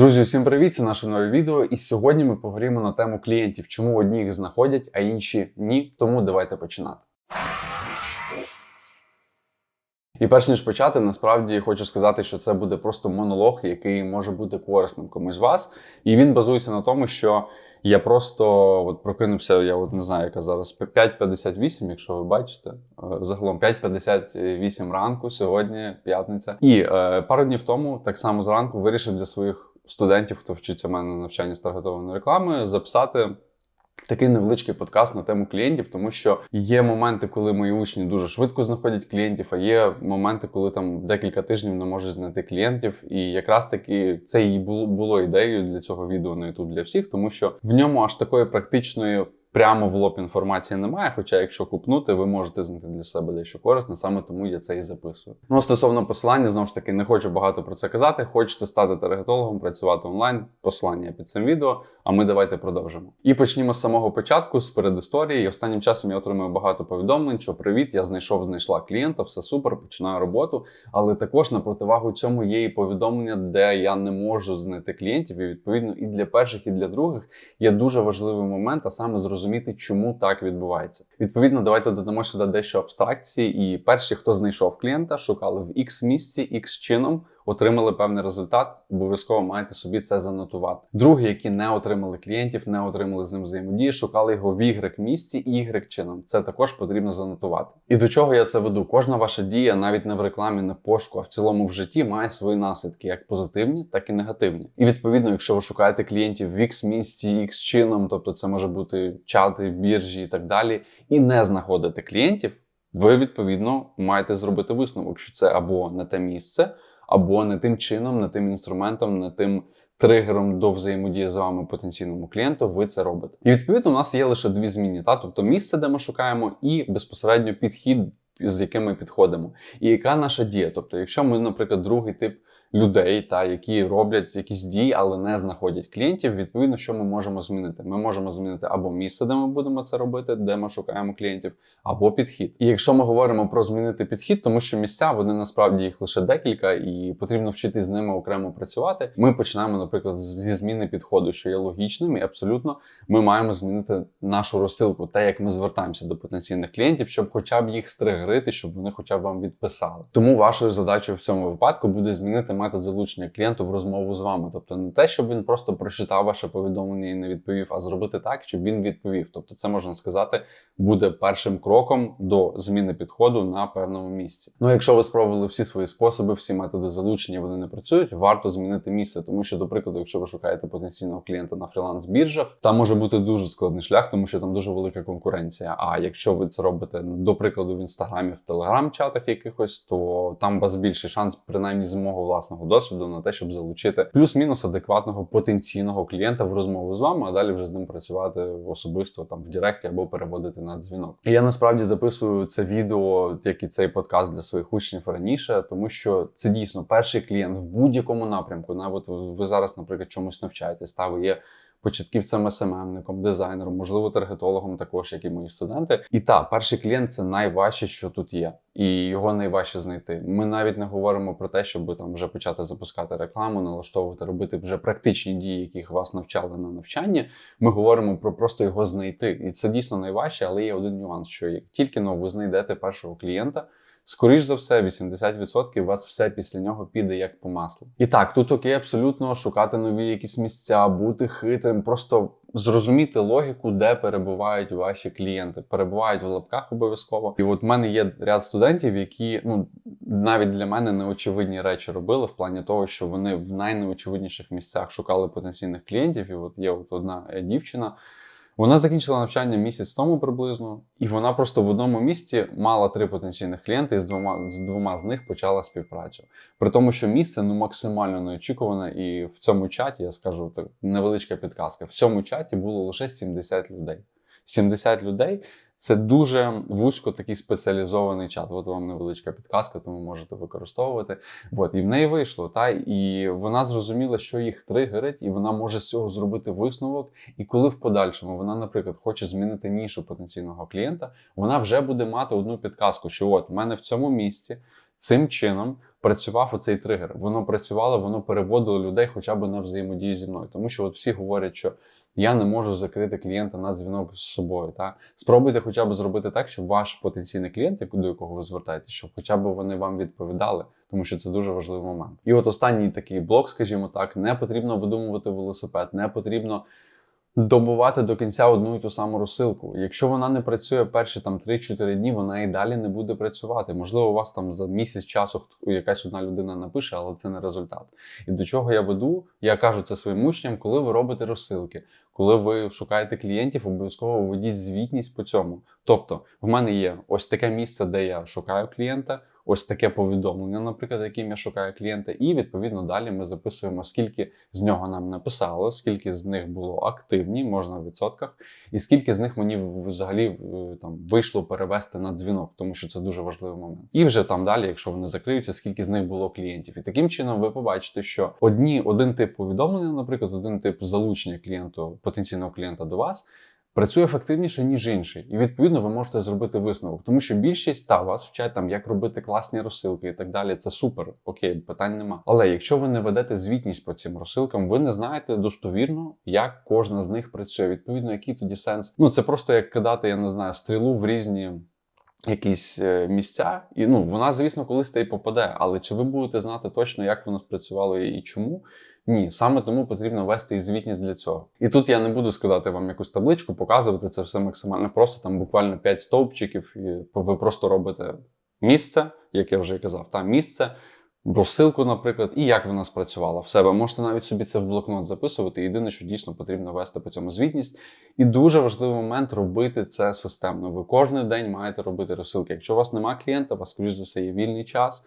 Друзі, усім привіт! Це наше нове відео. І сьогодні ми поговоримо на тему клієнтів, чому одні їх знаходять, а інші ні. Тому давайте починати. І перш ніж почати, насправді хочу сказати, що це буде просто монолог, який може бути корисним комусь з вас. І він базується на тому, що я просто от прокинувся, я от не знаю, яка зараз 5.58, якщо ви бачите. Е, Загалом 5.58 ранку, сьогодні п'ятниця. І е, пару днів тому, так само зранку, вирішив для своїх студентів, хто вчиться в мене на навчанні з таргетованої реклами, записати. Такий невеличкий подкаст на тему клієнтів, тому що є моменти, коли мої учні дуже швидко знаходять клієнтів, а є моменти, коли там декілька тижнів не можуть знайти клієнтів. І якраз таки це і було, ідеєю для цього відео на YouTube для всіх, тому що в ньому аж такої практичної. Прямо в лоб інформації немає, хоча, якщо купнути, ви можете знайти для себе дещо корисне, саме тому я це і записую. Ну, стосовно посилання, знову ж таки, не хочу багато про це казати. Хочете стати таргетологом, працювати онлайн, посилання під цим відео. А ми давайте продовжимо. І почнімо з самого початку, з передісторії. Останнім часом я отримую багато повідомлень, що привіт, я знайшов, знайшла клієнта, все супер, починаю роботу. Але також на противагу цьому є і повідомлення, де я не можу знайти клієнтів. І відповідно і для перших, і для других є дуже важливий момент, а саме зрозуміти, чому так відбувається. Відповідно, давайте додамо сюди дещо абстракції. І перші, хто знайшов клієнта, шукали в X місці, X чином. Отримали певний результат, обов'язково маєте собі це занотувати. Другі, які не отримали клієнтів, не отримали з ним взаємодії, шукали його в Y місці і Y чином. Це також потрібно занотувати. І до чого я це веду? Кожна ваша дія, навіть не в рекламі, не в пошуку, а в цілому в житті, має свої наслідки, як позитивні, так і негативні. І відповідно, якщо ви шукаєте клієнтів в X місці, X чином, тобто це може бути чати, біржі і так далі, і не знаходите клієнтів, ви відповідно маєте зробити висновок, що це або не те місце або не тим чином, не тим інструментом, не тим тригером до взаємодії з вами потенційному клієнту, ви це робите. І відповідно у нас є лише дві змінні, та тобто місце, де ми шукаємо, і безпосередньо підхід, з яким ми підходимо. І яка наша дія? Тобто, якщо ми, наприклад, другий тип. Людей, та які роблять якісь дії, але не знаходять клієнтів. Відповідно, що ми можемо змінити? Ми можемо змінити або місце, де ми будемо це робити, де ми шукаємо клієнтів, або підхід. І якщо ми говоримо про змінити підхід, тому що місця вони насправді їх лише декілька, і потрібно вчити з ними окремо працювати. Ми починаємо, наприклад, зі зміни підходу, що є логічним, і абсолютно ми маємо змінити нашу розсилку, те, як ми звертаємося до потенційних клієнтів, щоб хоча б їх стригерити, щоб вони хоча б вам відписали. Тому вашою задачою в цьому випадку буде змінити метод залучення клієнту в розмову з вами. Тобто не те, щоб він просто прочитав ваше повідомлення і не відповів, а зробити так, щоб він відповів. Тобто, це можна сказати, буде першим кроком до зміни підходу на певному місці. Ну, якщо ви спробували всі свої способи, всі методи залучення вони не працюють, варто змінити місце. Тому що, до прикладу, якщо ви шукаєте потенційного клієнта на фріланс-біржах, там може бути дуже складний шлях, тому що там дуже велика конкуренція. А якщо ви це робите, до прикладу, в інстаграмі, в телеграм-чатах якихось, то там у вас більший шанс, принаймні з мого власного досвіду на те, щоб залучити плюс-мінус адекватного потенційного клієнта в розмову з вами, а далі вже з ним працювати особисто там в Директі або переводити на дзвінок. І я насправді записую це відео, як і цей подкаст для своїх учнів раніше, тому що це дійсно перший клієнт в будь-якому напрямку. Навіть ви зараз, наприклад, чомусь навчаєтесь, та ви є початківцем СММником, дизайнером, можливо, таргетологом, також як і мої студенти. І та перший клієнт це найважче, що тут є, і його найважче знайти. Ми навіть не говоримо про те, щоб там вже почати запускати рекламу, налаштовувати, робити вже практичні дії, яких вас навчали на навчанні. Ми говоримо про просто його знайти, і це дійсно найважче, але є один нюанс: що як тільки ну, ви знайдете першого клієнта. Скоріш за все, 80% у вас все після нього піде як по маслу. І так, тут окей, абсолютно шукати нові якісь місця, бути хитрим, просто зрозуміти логіку, де перебувають ваші клієнти. Перебувають в лапках обов'язково. І от в мене є ряд студентів, які ну навіть для мене неочевидні речі робили в плані того, що вони в найнеочевидніших місцях шукали потенційних клієнтів. І от є от одна дівчина. Вона закінчила навчання місяць тому приблизно, і вона просто в одному місті мала три потенційних клієнти, і з двома з двома з них почала співпрацю. При тому, що місце ну максимально неочікуване, і в цьому чаті я скажу так невеличка підказка. В цьому чаті було лише 70 людей. 70 людей це дуже вузько такий спеціалізований чат. От вам невеличка підказка, тому можете використовувати. От, і в неї вийшло. Та і вона зрозуміла, що їх тригерить, і вона може з цього зробити висновок. І коли в подальшому вона, наприклад, хоче змінити нішу потенційного клієнта, вона вже буде мати одну підказку, що от в мене в цьому місці. Цим чином працював оцей тригер. Воно працювало, воно переводило людей хоча б на взаємодію зі мною. Тому що от всі говорять, що я не можу закрити клієнта на дзвінок з собою. Та спробуйте хоча б зробити так, щоб ваш потенційний клієнт, до якого ви звертаєтеся, щоб хоча б вони вам відповідали, тому що це дуже важливий момент. І от останній такий блок, скажімо так, не потрібно видумувати велосипед, не потрібно. Добувати до кінця одну і ту саму розсилку. Якщо вона не працює перші там 3-4 дні, вона і далі не буде працювати. Можливо, у вас там за місяць часу якась одна людина напише, але це не результат. І до чого я веду? Я кажу це своїм учням, коли ви робите розсилки, коли ви шукаєте клієнтів, обов'язково введіть звітність по цьому. Тобто, в мене є ось таке місце, де я шукаю клієнта. Ось таке повідомлення, наприклад, яким я шукаю клієнта, і відповідно далі ми записуємо, скільки з нього нам написало, скільки з них було активні, можна в відсотках, і скільки з них мені взагалі е, там вийшло перевести на дзвінок, тому що це дуже важливий момент. І вже там далі, якщо вони закриються, скільки з них було клієнтів. І таким чином ви побачите, що одні один тип повідомлення, наприклад, один тип залучення клієнту, потенційного клієнта до вас. Працює ефективніше, ніж інший, і відповідно ви можете зробити висновок, тому що більшість та вас вчать там, як робити класні розсилки і так далі. Це супер, окей, питань нема. Але якщо ви не ведете звітність по цим розсилкам, ви не знаєте достовірно, як кожна з них працює. Відповідно, який тоді сенс? Ну це просто як кидати, я не знаю, стрілу в різні. Якісь е, місця, і ну вона, звісно, колись та й попаде. Але чи ви будете знати точно, як воно спрацювало і чому? Ні, саме тому потрібно вести і звітність для цього. І тут я не буду скидати вам якусь табличку, показувати це все максимально просто. Там буквально 5 стовпчиків, і ви просто робите місце, як я вже казав, та місце, розсилку, наприклад, і як вона спрацювала. Все, ви можете навіть собі це в блокнот записувати. Єдине, що дійсно потрібно вести по цьому звітність. І дуже важливий момент робити це системно. Ви кожен день маєте робити розсилки. Якщо у вас немає клієнта, у вас, скоріш за все, є вільний час.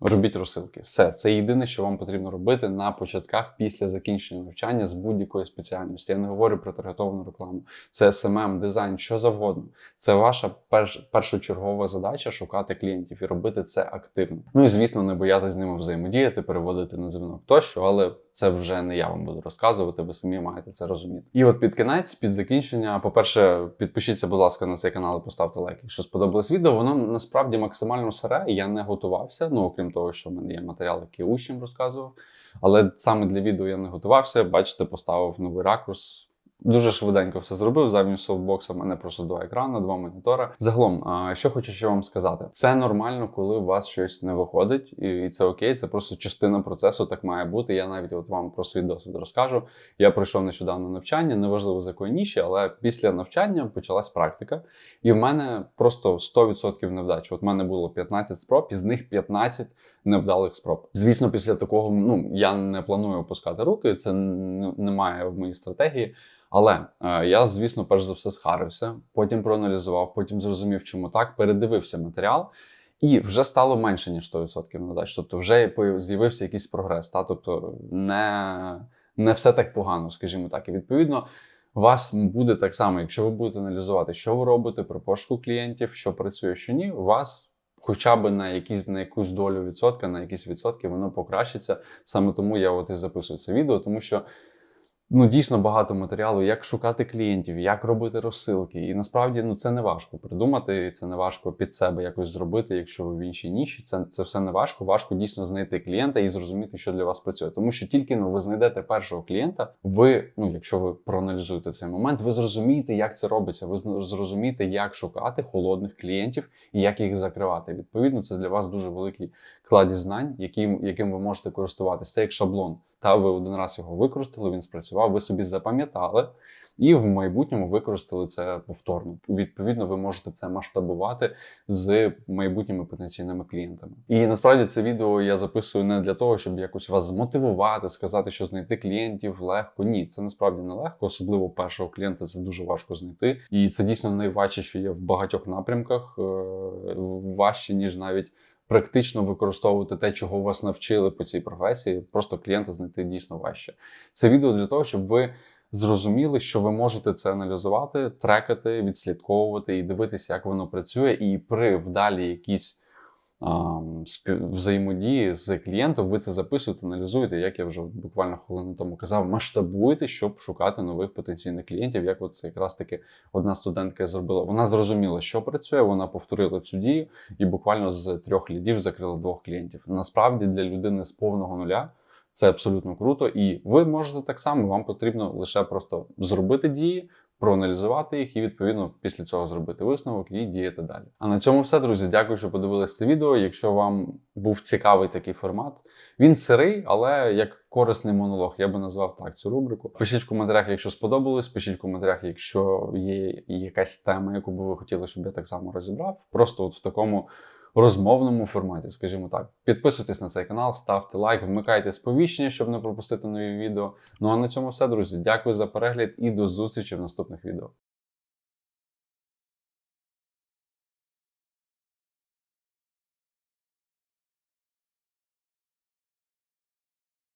Робіть розсилки. Все, це єдине, що вам потрібно робити на початках після закінчення навчання з будь-якої спеціальності. Я не говорю про таргетовану рекламу. Це SMM, дизайн, що завгодно. Це ваша перш, першочергова задача шукати клієнтів і робити це активно. Ну і звісно, не боятися з ними взаємодіяти, переводити на дзвінок тощо, але це вже не я вам буду розказувати, ви самі маєте це розуміти. І от під кінець, під закінчення, по-перше, підпишіться, будь ласка, на цей канал і поставте лайк. Якщо сподобалось відео, воно насправді максимально сире, я не готувався. Ну окрім того, що в мене є матеріал, який учням розказував. Але саме для відео я не готувався. Бачите, поставив новий ракурс. Дуже швиденько все зробив. Замість софтбокса в мене просто два екрани, два монітори. Загалом, а, що хочу ще вам сказати, це нормально, коли у вас щось не виходить, і це окей. Це просто частина процесу, так має бути. Я навіть от вам про свій досвід розкажу. Я пройшов нещодавно навчання, неважливо з якої ніші, але після навчання почалась практика, і в мене просто 100% невдач. От в мене було 15 спроб, із них 15 невдалих спроб. Звісно, після такого ну я не планую опускати руки, це немає в моїй стратегії. Але е, я, звісно, перш за все схарився, потім проаналізував, потім зрозумів, чому так, передивився матеріал, і вже стало менше ніж 100% недач. Тобто, вже з'явився якийсь прогрес. Та? Тобто, не, не все так погано, скажімо так. І відповідно. Вас буде так само, якщо ви будете аналізувати, що ви робите при пошуку клієнтів, що працює, що ні, у вас хоча б на якісь на якусь долю відсотка, на якісь відсотки воно покращиться. Саме тому я от і записую це відео, тому що ну дійсно багато матеріалу, як шукати клієнтів, як робити розсилки. І насправді ну це не важко придумати, це не важко під себе якось зробити, якщо ви в іншій ніші. Це, це все не важко. Важко дійсно знайти клієнта і зрозуміти, що для вас працює. Тому що тільки ну, ви знайдете першого клієнта, ви, ну якщо ви проаналізуєте цей момент, ви зрозумієте, як це робиться. Ви зрозумієте, як шукати холодних клієнтів і як їх закривати. Відповідно, це для вас дуже великий кладість знань, яким, яким ви можете користуватися. Це як шаблон. Та ви один раз його використали, він спрацював, ви собі запам'ятали, і в майбутньому використали це повторно. Відповідно, ви можете це масштабувати з майбутніми потенційними клієнтами. І насправді це відео я записую не для того, щоб якось вас змотивувати, сказати, що знайти клієнтів легко. Ні, це насправді не легко, особливо першого клієнта це дуже важко знайти. І це дійсно найважче, що є в багатьох напрямках, е, важче ніж навіть практично використовувати те, чого вас навчили по цій професії, просто клієнта знайти дійсно важче. Це відео для того, щоб ви зрозуміли, що ви можете це аналізувати, трекати, відслідковувати і дивитися, як воно працює, і при вдалі якісь взаємодії з клієнтом, ви це записуєте, аналізуєте, як я вже буквально хвилину тому казав, масштабуєте, щоб шукати нових потенційних клієнтів. Як от це якраз таки одна студентка зробила. Вона зрозуміла, що працює, вона повторила цю дію і буквально з трьох лідів закрила двох клієнтів. Насправді для людини з повного нуля. Це абсолютно круто, і ви можете так само. Вам потрібно лише просто зробити дії, проаналізувати їх і відповідно після цього зробити висновок і діяти далі. А на цьому все, друзі. Дякую, що подивились це відео. Якщо вам був цікавий такий формат, він сирий, але як корисний монолог, я би назвав так цю рубрику. Пишіть в коментарях, якщо сподобалось. Пишіть в коментарях, якщо є якась тема, яку би ви хотіли, щоб я так само розібрав. Просто от в такому. Розмовному форматі, скажімо так. Підписуйтесь на цей канал, ставте лайк, вмикайте сповіщення, щоб не пропустити нові відео. Ну а на цьому все, друзі. Дякую за перегляд і до зустрічі в наступних відео.